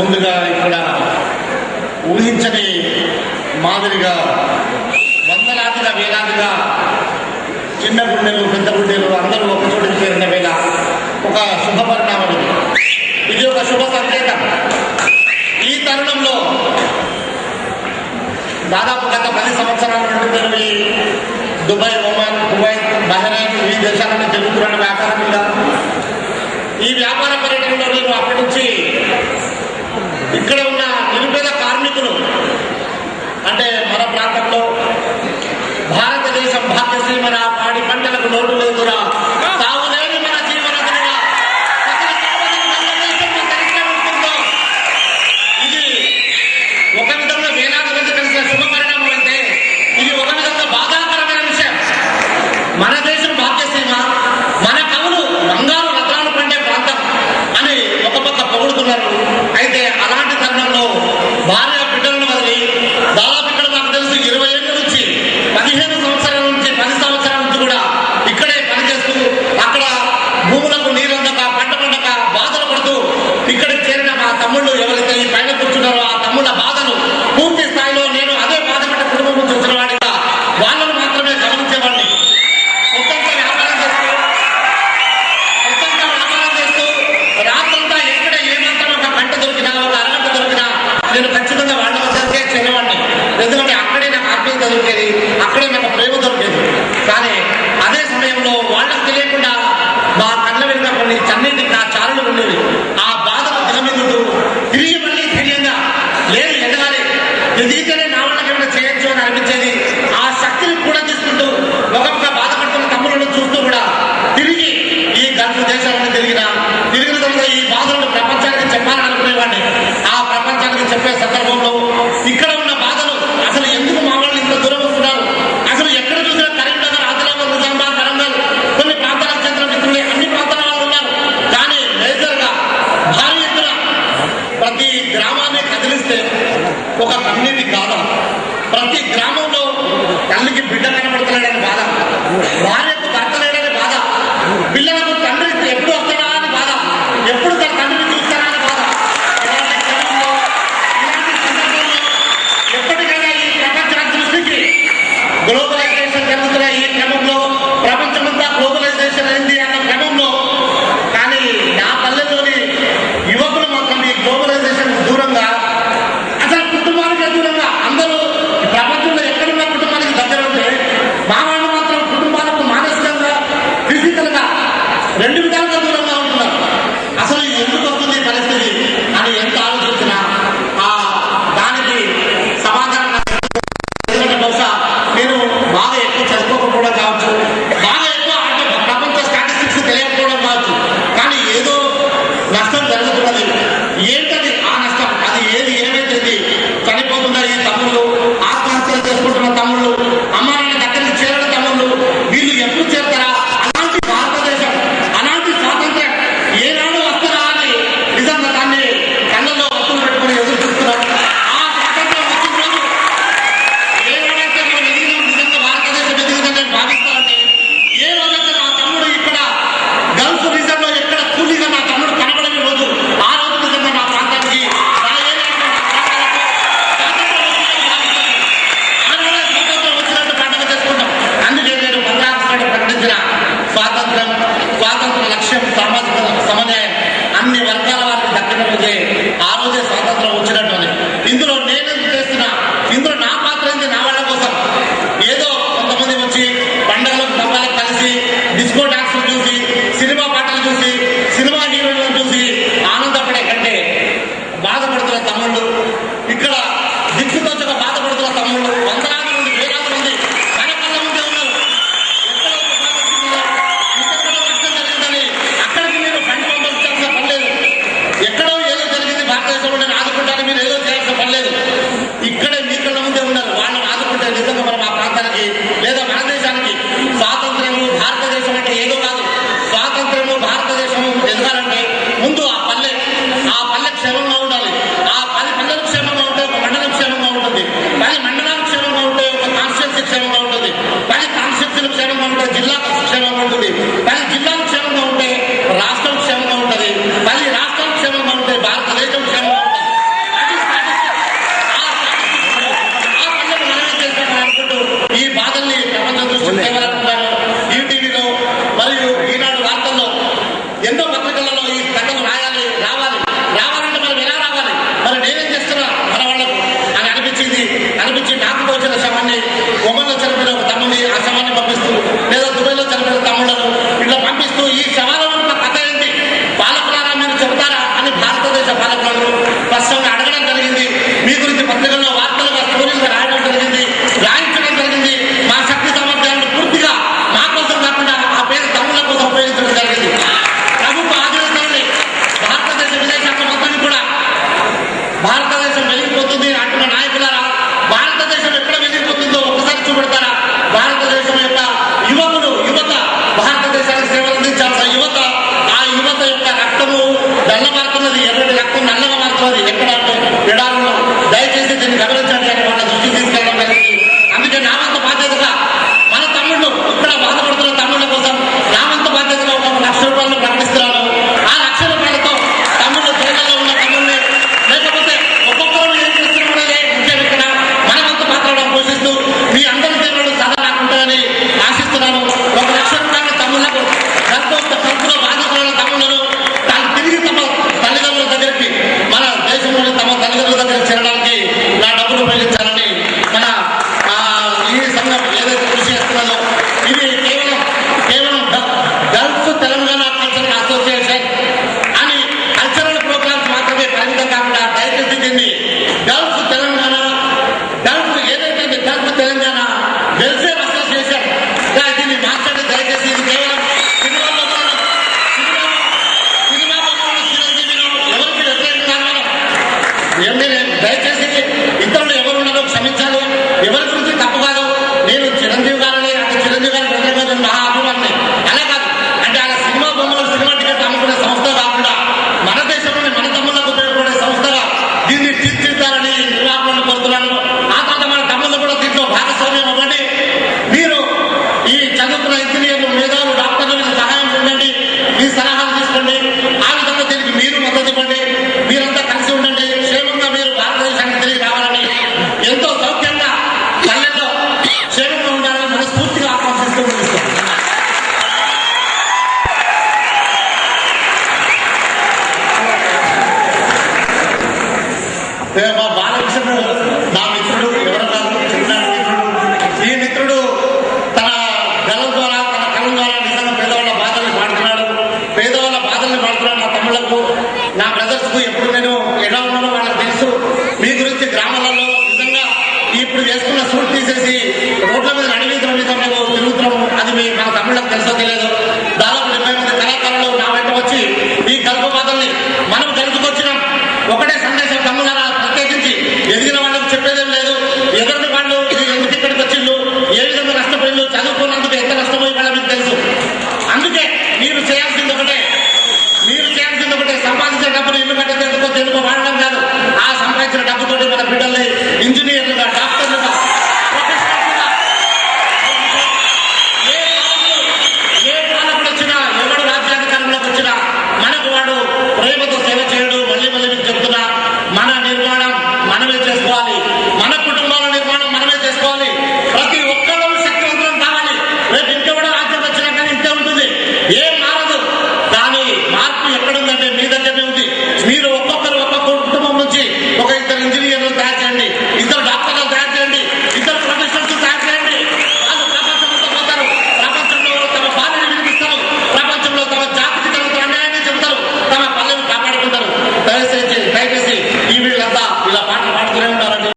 ముందుగా ఇక్కడ ఊహించని మాదిరిగా వందలాదిగా వేలాదిగా చిన్న గుండెలు పెద్ద గుండెలు అందరూ ఒక చోటికి చేరిన వేళ ఒక శుభ పరిణామం ఇది ఒక శుభ సంకేతం. ఈ తరుణంలో దాదాపు గత పది సంవత్సరాల నుండి దుబాయ్ ఒమాన్ దుబాయ్ బహ్రైన్ ఈ దేశాలన్నీ నుంచి వ్యాపారం ಬಾಲ್ಯ ప్రతి గ్రామంలో తల్లికి బిడ్డ కనబడుతున్నాడని బాధ. భార్య प्रधानमंत्री